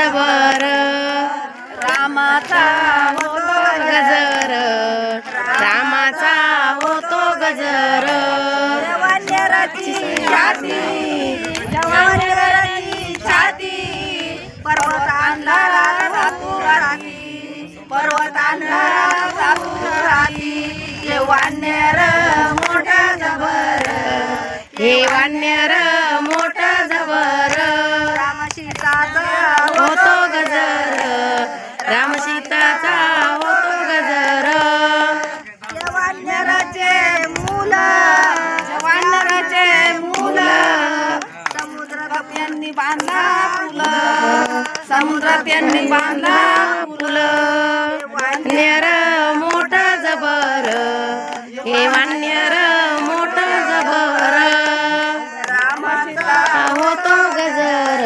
जबर रामाचा होतो गजर. रामाचा होतो गजर. वान्यराची छाती वान्यराची छाती. पर्वत अंधारा राती. पर्वत अंधारा जातो राती. हे वान्यर मोठा जबर. हे वान्यर समुद्रात त्यांनी बांधला फुल वान्यर मोठ जबर. हे वान्यर मोठ जबर. रामाचा होतो गजर.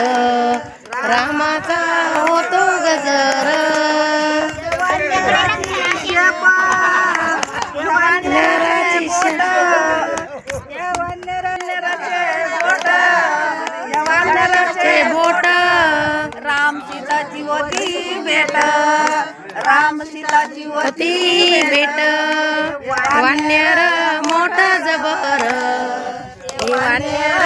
रामाचा होतो भेट. राम सीताची होती भेट. बेट वान्यर मोठा जबर. हे वान्यर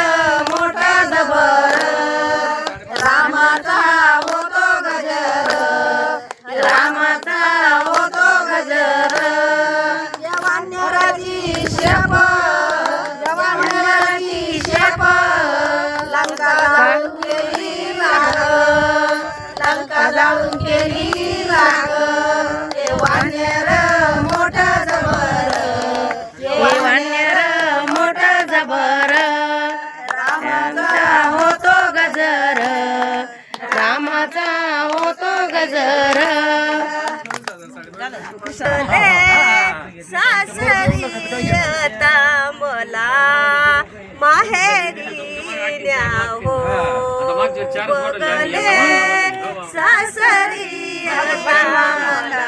राग हे मोठा जबर. हे वान्यर मोठा जबर. रामाचा होतो गजर. रामाचा होतो गजर. सासरी आता मला माहेरी न्यावो. बघले सासरी आता मला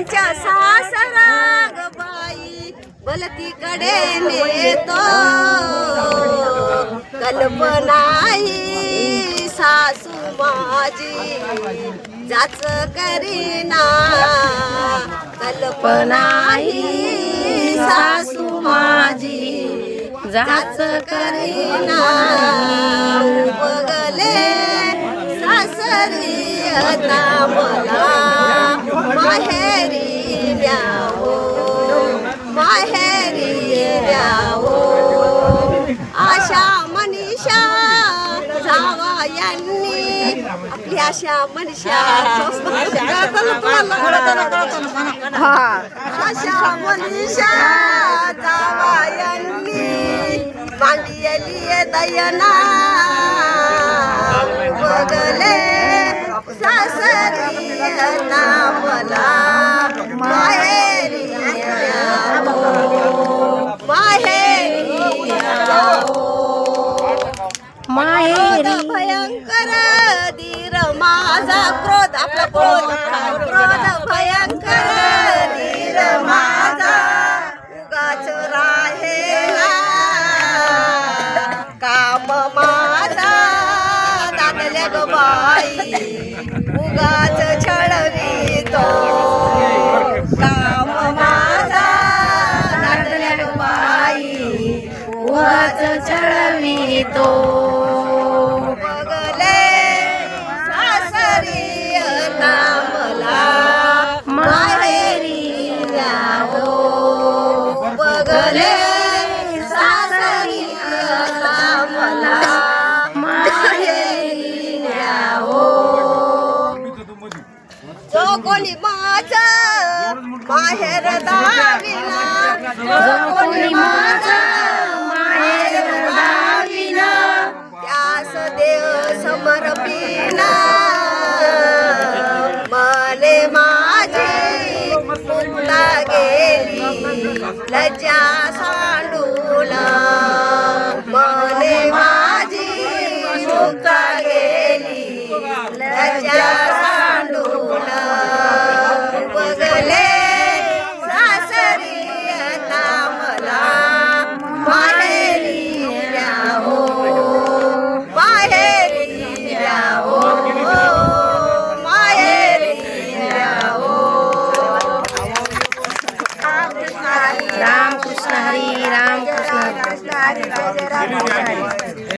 प्रपंच सासराग बाई बलतीकडे नेतो. कल्पनाई सासू माझी जाच करीना. कल्पनाई सासू माझी जाच करीना. बगले सासरी आता मला. माहेरी द्यावो माहेरी द्यावो आशा मनीषा जावा यांनी आपली आशा मनीषा. आशा मनीषा जावा यांनी मांडियली दयना. बघले माहेरी भयंकर धीर माझा क्रोध आपला क्रोध क्रोध. उगाच छळवितो काम माझा दाटल्या बाई उगाच छळवितो कोणी माझं? माहेर दाविना. जो कोणी माझ? माहेर दाविना. त्यास देव समर्पिना. मने माझी गेली. लज्जा